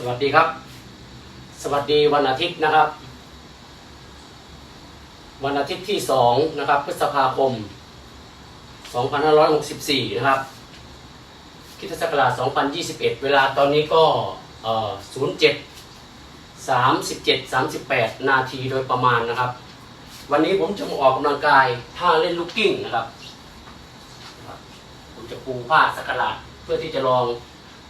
สวัสดีครับ สวัสดีวันอาทิตย์นะครับ วันอาทิตย์ที่สองนะครับ พฤษภาคม 2564 นะครับคริสตศักราช2021 เวลาตอนนี้ก็เอ่อ07 37 38 นาทีโดยประมาณนะครับ วันนี้ผมจะมาออกกำลังกายท่าเล่นลูกกิ้งนะครับ ผมจะปูผ้าสักการะเพื่อที่จะลอง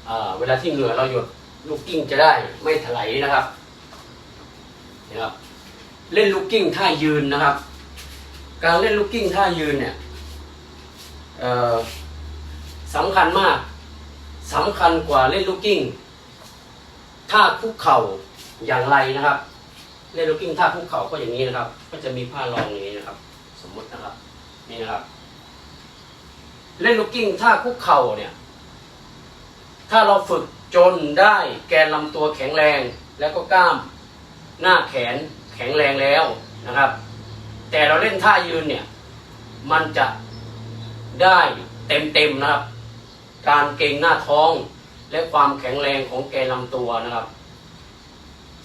เอเวลาที่เหงื่อเราหยด ลูกกิ้งจะได้ไม่ถลายนะครับนะครับ เล่นลูกกิ้งท่ายืนนะครับ การเล่นลูกกิ้งท่ายืนเนี่ยสำคัญมากสำคัญกว่าเล่นลูกกิ้งท่าคุกเข่าอย่างไรนะครับ เล่นลูกกิ้งท่าคุกเข่าก็อย่างนี้นะครับ ก็จะมีผ้ารองอย่างนี้นะครับ สมมตินะครับนี่นะครับ เล่นลูกกิ้งท่าคุกเข่าเนี่ย ถ้าเราฝึก จนได้แกนลำตัวแข็งแรง แล้วก็กล้ามหน้าแขนแข็งแรงแล้วนะครับ แต่เราเล่นท่ายืนเนี่ย มันจะได้เต็มเต็มๆนะครับ การเก่งหน้าท้องและความแข็งแรงของแกนลำตัวนะครับ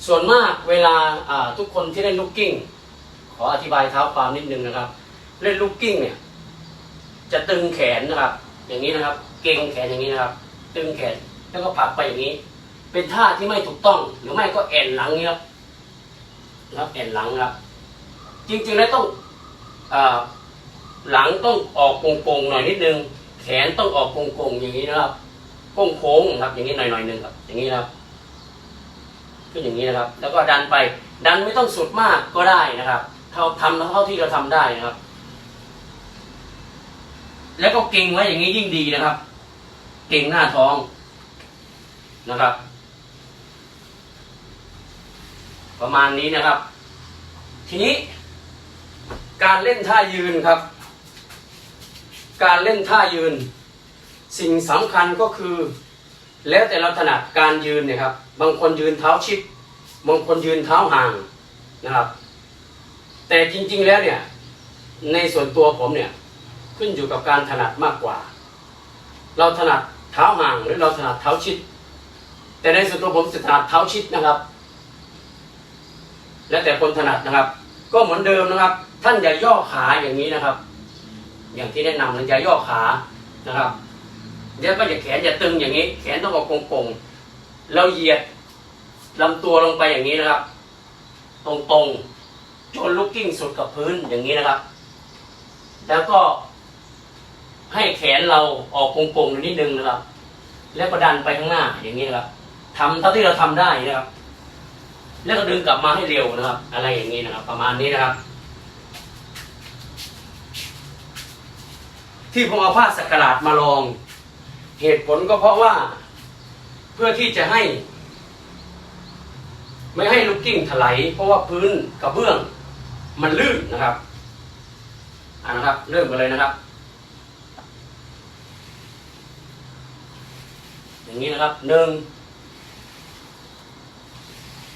ส่วนมากเวลาอ่าทุกคนที่เล่นลูกกิ้ง ขออธิบายเท้าความนิดนึงนะครับ เล่นลูกกิ้งเนี่ยจะตึงแขนนะครับ อย่างนี้นะครับ เก่งแขนอย่างนี้นะครับ ตึงแขน แล้วก็ผลักไปอย่างนี้ เป็นท่าที่ไม่ถูกต้อง หรือไม่ก็แอนหลังเนี้ยครับแอนหลังครับจริงๆแล้วต้องอหลังต้องออกโกงๆหน่อยนิดนึง แขนต้องออกโกงๆอย่างนี้นะครับโค้งๆนะครับ อย่างนี้หน่อยๆหนึงครับ อย่างนี้นะครับขึ้นอย่างนี้นะครับ แล้วก็ดันไป ดันไม่ต้องสุดมากก็ได้นะครับ เท่าทำเท่าที่เราทำได้นะครับ แล้วก็เก่งไว้อย่างนี้ยิ่งดีนะครับ เก่งหน้าท้อง นะครับ ประมาณนี้นะครับ ทีนี้ การเล่นท่ายืนครับ การเล่นท่ายืน สิ่งสำคัญก็คือ แล้วแต่เราถนัดการยืนเนี่ยครับ บางคนยืนเท้าชิด บางคนยืนเท้าห่างนะครับ แต่จริงๆแล้วเนี่ย ในส่วนตัวผมเนี่ยขึ้นอยู่กับการถนัดมากกว่า เราถนัดเท้าห่างหรือเราถนัดเท้าชิด แต่ในส่วนตัวผมถนัดเท้าชิดนะครับ แล้วแต่คนถนัดนะครับ ก็เหมือนเดิมนะครับ ท่านอย่าย่อขาอย่างนี้นะครับ อย่างที่แนะนำนะอย่าย่อขานะครับเดี๋ยวก็อย่าแขนอย่าตึงอย่างนี้ แขนต้องออกโกงๆเราเหยียดลำตัวลงไปอย่างนี้นะครับ ตรงๆจนลุกกิ้งสุดกับพื้นอย่างนี้นะครับ แล้วก็ให้แขนเราออกโกงๆนิดนึงนะครับ แล้วก็ดันไปข้างหน้าอย่างนี้นะครับ ทำเท่าที่เราทำได้นะครับ แล้วก็ดึงกลับมาให้เร็วนะครับ อะไรอย่างนี้นะครับ ประมาณนี้นะครับ ที่ผมเอาผ้าสักการาดมาลอง เหตุผลก็เพราะว่า เพื่อที่จะให้ ไม่ให้ลูกกิ้งถลายเพราะว่าพื้นกระเบื้อง มันลื่นนะครับอ่านะครับ เริ่มกันเลยนะครับ อย่างนี้นะครับหนึ่ง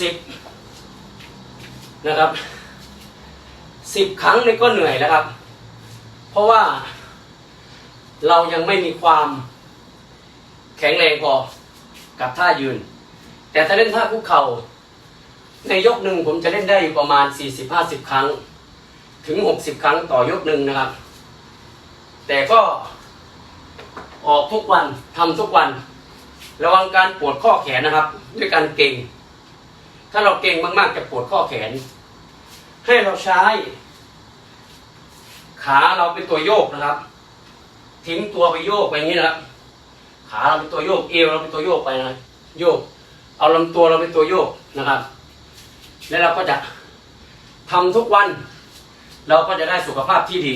สิบนะครับสิบครั้งนี่ก็เหนื่อยแล้วครับ เพราะว่าเรายังไม่มีความแข็งแรงพอกับท่ายืน แต่ถ้าเล่นท่าคุกเข่า ในยกหนึ่งผมจะเล่นได้ประมาณ 40-50 ครั้ง ถึง 60 ครั้งต่อยกหนึ่งนะครับ แต่ก็ออกทุกวันทำทุกวัน ระวังการปวดข้อแขนนะครับ ด้วยการเก่ง ถ้าเราเก่งมากๆจะปวดข้อแขน ให้เราใช้ ขาเราเป็นตัวโยกนะครับ ทิ้งตัวไปโยกไปอย่างนี้นะครับขาเราเป็นตัวโยกเอวเราเป็นตัวโยกไปนะโยก เอาลำตัวเราเป็นตัวโยกนะครับ แล้วเราก็จะทำทุกวัน เราก็จะได้สุขภาพที่ดี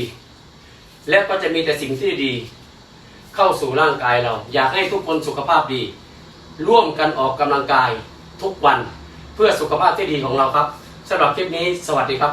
และก็จะมีแต่สิ่งที่ดี เข้าสู่ร่างกายเรา อยากให้ทุกคนสุขภาพดี ร่วมกันออกกำลังกายทุกวัน เพื่อสุขภาพที่ดีของเราครับสำหรับคลิปนี้สวัสดีครับ